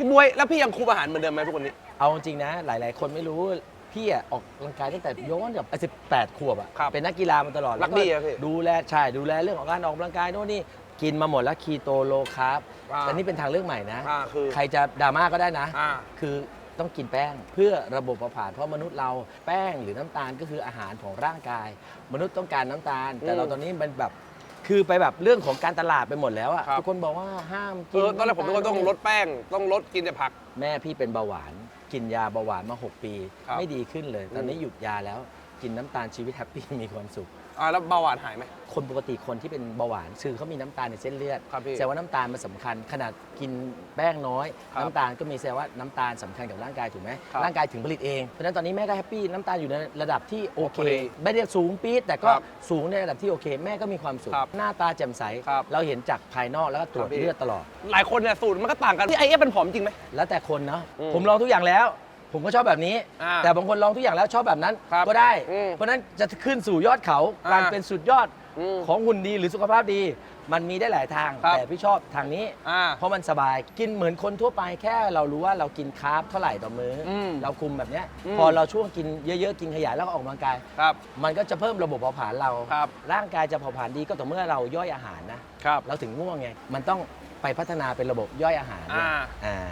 พี่บวยแล้วพี่ยังคุมอาหารเหมือนเดิมไหมทุกวันนี้ เอาจริงนะ หลาย ๆ คนไม่รู้พี่อะออกกำลังกายตั้งแต่ย้อนกับสิบแปดขวบอะครับเป็นนักกีฬามาตลอดรักบี้อะพี่ดูแลใช่ดูแลเรื่องของการออกกำลังกายโน่นนี่กินมาหมดแล้วคีโตโลคาร์บอ่าแต่นี่เป็นทางเลือกใหม่นะ อ่าคือใครจะดราม่าก็ได้นะ อ่า คือต้องกินแป้งเพื่อระบบเผาผลาญเพราะมนุษย์เราแป้งหรือน้ำตาลก็คืออาหารของร่างกาย มนุษย์ต้องการน้ำตาล แต่อืมเราตอนนี้มันแบบ คือไปแบบเรื่องของการตลาดไปหมดแล้วอะครับ ทุกคนบอกว่าห้ามเออตอนแรกผมนึกว่าต้องลดแป้ง ต้องลดกินแต่ผัก แม่พี่เป็นเบาหวาน กินยาเบาหวานมา 6 ปี ครับไม่ดีขึ้นเลย ตอนนี้อืมหยุดยาแล้ว กินน้ำตาลชีวิตแฮปปี้มีความสุข อ่าแล้วเบาหวานหายไหม คนปกติคนที่เป็นเบาหวานคือเขามีน้ำตาลในเส้นเลือดครับพี่แสดงว่าน้ำตาลมันสำคัญ ขนาดกินแป้งน้อย ครับน้ำตาลก็มีแสดงว่าน้ำตาลสำคัญกับร่างกายถูกไหมครับร่างกายถึงผลิตเองเพราะฉะนั้นตอนนี้แม่ก็แฮปปี้น้ำตาลอยู่ในระดับที่โอเค โอเคไม่ได้สูงปี๊ดแต่ก็ครับสูงในระดับที่โอเค แม่ก็มีความสุขครับหน้าตาแจ่มใส ครับเราเห็นจากภายนอกแล้วก็ตรวจครับพี่ เลือดตลอด หลายคนเนี่ยสูตรมันก็ต่างกันพี่ไอเอฟเป็นผอมจริงไหม แล้วแต่คนเนาะอืมผมลองทุกอย่างแล้ว ผมก็ชอบแบบนี้ อ่าแต่บางคนลองทุกอย่างแล้วชอบแบบนั้นครับก็ได้ อืมเพราะฉะนั้นจะขึ้นสู่ยอดเขาอ่าการเป็นสุดยอดอืมของหุ่นดีหรือสุขภาพดี มันมีได้หลายทาง ครับแต่พี่ชอบทางนี้ อ่าเพราะมันสบายกินเหมือนคนทั่วไปแค่เรารู้ว่าเรากินคาร์บเท่าไหร่ต่อมืออมเราคุมแบบเนี้ยอืม พอเราช่วงกินเยอะๆกินขยายแล้วก็ออกกำลังกาย ครับ มันก็จะเพิ่มระบบเผาผลาญเรา ครับ ร่างกายจะเผาผลาญดีก็ต่อเมื่อเราย่อยอาหารนะ ครับ เราถึงง่วงไง มันต้องไปพัฒนาเป็นระบบย่อยอาหารด้วยอ่า อ่า